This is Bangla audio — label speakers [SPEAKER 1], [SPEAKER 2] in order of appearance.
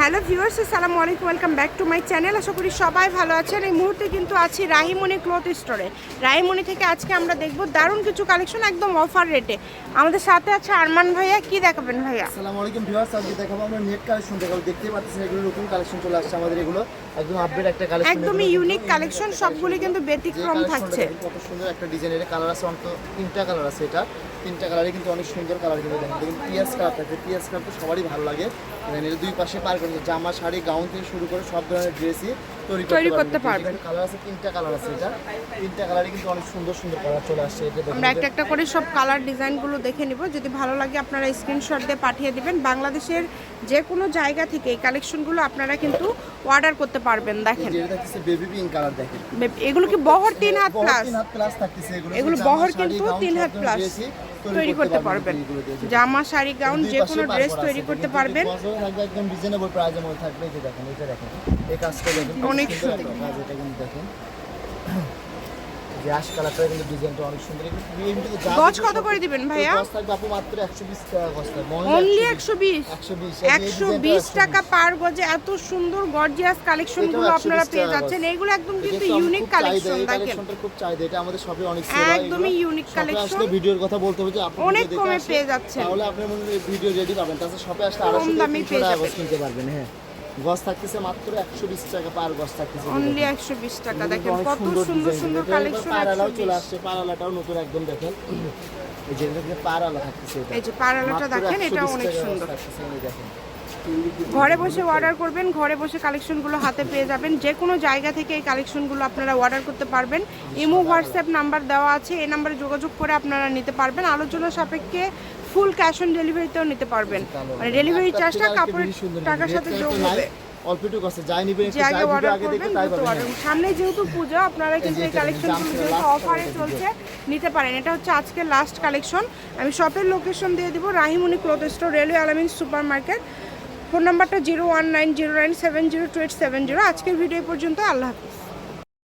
[SPEAKER 1] হ্যালো ভিউয়ার্স আসসালামু আলাইকুম welcome back to my channel. আশা করি সবাই ভালো আছেন। এই মুহূর্তে কিন্তু আছি রাহিমণি ক্লথ স্টোরে। রাহিমণি থেকে আজকে আমরা দেখব দারুণ কিছু কালেকশন একদম অফার রেটে আমাদের সাথে আছে আরমান ভাইয়া কি দেখাবেন ভাইয়া?
[SPEAKER 2] আসসালামু আলাইকুম ভিউয়ার্স আজকে দেখাবো আমরা নেট কালেকশন দেখাবো দেখতে পাচ্ছেন এগুলো নতুন কালেকশন চলে আসছে আমাদের এগুলো। একদম আপডেট একটা কালেকশন
[SPEAKER 1] একদমই ইউনিক কালেকশন সবগুলি কিন্তু ব্যতিক্রম থাকছে।
[SPEAKER 2] কত সুন্দর একটা ডিজাইনের কালার আছে অন্তত তিনটা কালার আছে এটা। তিনটা কালারই কিন্তু অনেক সুন্দর কালার কিন্তু দেখেন। দেখুন পিয়াজ কালার থাকে পিয়াজ কালার তো সবারই ভালো লাগে। দুই পাশে পার জামা শাড়ি গাউন থেকে শুরু করে সব ধরনের ড্রেসই তৈরি
[SPEAKER 1] করতে পারবেন।
[SPEAKER 2] কালার আছে তিনটা কালার আছে এটা। তিনটা কালারই কিন্তু অনেক সুন্দর সুন্দর কালার চলে আসছে
[SPEAKER 1] আমরা একটা একটা করে সব কালার ডিজাইনগুলো দেখে নিব। যদি ভালো লাগে আপনারা স্ক্রিনশট দিয়ে পাঠিয়ে দিবেন। বাংলাদেশের যে কোনো জায়গা থেকে এই কালেকশনগুলো আপনারা কিন্তু অর্ডার করতে পারবেন দেখেন।
[SPEAKER 2] বেবি পিঙ্ক কালার দেখেন।
[SPEAKER 1] এগুলো কি বহর তিন হাত প্লাস
[SPEAKER 2] তিন হাত প্লাস থাকতেছে এগুলো
[SPEAKER 1] এগুলো বহর কিন্তু তিন হাত প্লাস তৈরি করতে পারবেন জামা শাড়ি গাউন যে কোনো ড্রেস তৈরি করতে পারবেন।
[SPEAKER 2] একদম রিজনেবল প্রাইসের মধ্যে থাকবে। এই দেখেন এটা দেখেন এই কাজটা দেখেন।
[SPEAKER 1] অনেক
[SPEAKER 2] সুন্দর এটা কিন্তু দেখেন। যে কালারটা কিন্তু ডিজাইনটা অনেক সুন্দর। এগুলো এমনিতে যা
[SPEAKER 1] গজ কত করে দিবেন ভাইয়া?
[SPEAKER 2] গজ থাকবে আপু মাত্র 120 টাকা গজ থাকবে।
[SPEAKER 1] অনলি একশো বিশ
[SPEAKER 2] 120
[SPEAKER 1] টাকা পার গজে এত সুন্দর গর্জিয়াস কালেকশনগুলো আপনারা পেয়ে যাচ্ছেন।
[SPEAKER 2] গজ।
[SPEAKER 1] এইগুলো একদম কিন্তু ইউনিক কালেকশন দেখেন।
[SPEAKER 2] খুব চাহিদা। এটা আমাদের শপে অনেক সেল হয়
[SPEAKER 1] একদমই
[SPEAKER 2] এগুলো। আসলে ভিডিওর কথা বলতে হবে যে আপনি
[SPEAKER 1] অনেক কমে পেয়ে যাচ্ছেন।
[SPEAKER 2] তাহলে আপনি ভিডিও রেডি পাবেন। তাছাড়া শপে আসলে
[SPEAKER 1] কম দামে পেয়ে যাবেন।
[SPEAKER 2] কিনতে পারবেন হ্যাঁ। গজ থাকতেছে মাত্র একশো বিশ টাকা পার গজ থাকতেছে
[SPEAKER 1] অনলি একশো বিশ টাকা। দেখেন কত সুন্দর। সুন্দর কালেকশন
[SPEAKER 2] পাড়ালাও চলে আসছে পাড়ালাটাও নতুন একদম দেখেন। এই যে থেকে পাড়ালা থাকতেছে
[SPEAKER 1] এই যে
[SPEAKER 2] মাত্র
[SPEAKER 1] দেখেন এটা অনেক সুন্দর।
[SPEAKER 2] দেখেন।
[SPEAKER 1] ঘরে বসে অর্ডার করবেন ঘরে বসে কালেকশনগুলো হাতে পেয়ে যাবেন। যে কোনো জায়গা থেকে এই কালেকশনগুলো আপনারা অর্ডার করতে পারবেন। ইমো হোয়াটসঅ্যাপ নাম্বার দেওয়া আছে এই নাম্বারে যোগাযোগ করে আপনারা নিতে পারবেন। আলোচনা সাপেক্ষে ফুল ক্যাশ অন ডেলিভারিতেও নিতে পারবেন। মানে ডেলিভারি চার্জটা কাপড়ের টাকার সাথে যোগ হবে।
[SPEAKER 2] অল্প একটু কষ্ট যাই নিবেন একটু যাই
[SPEAKER 1] অর্ডার
[SPEAKER 2] আগে দেখে তাই পাবেন।
[SPEAKER 1] সামনে যেহেতু পুজো আপনারা কিন্তু এই কালেকশনগুলো যেহেতু অফারে চলছে নিতে পারেন। এটা হচ্ছে আজকে লাস্ট কালেকশন আমি শপের লোকেশন দিয়ে দিব Rahimuni cloth store railway Alamin super market phone নাম্বারটা zero one nine zero nine seven zero two eight seven zero আজকের ভিডিও পর্যন্ত আল্লাহ হাফিজ।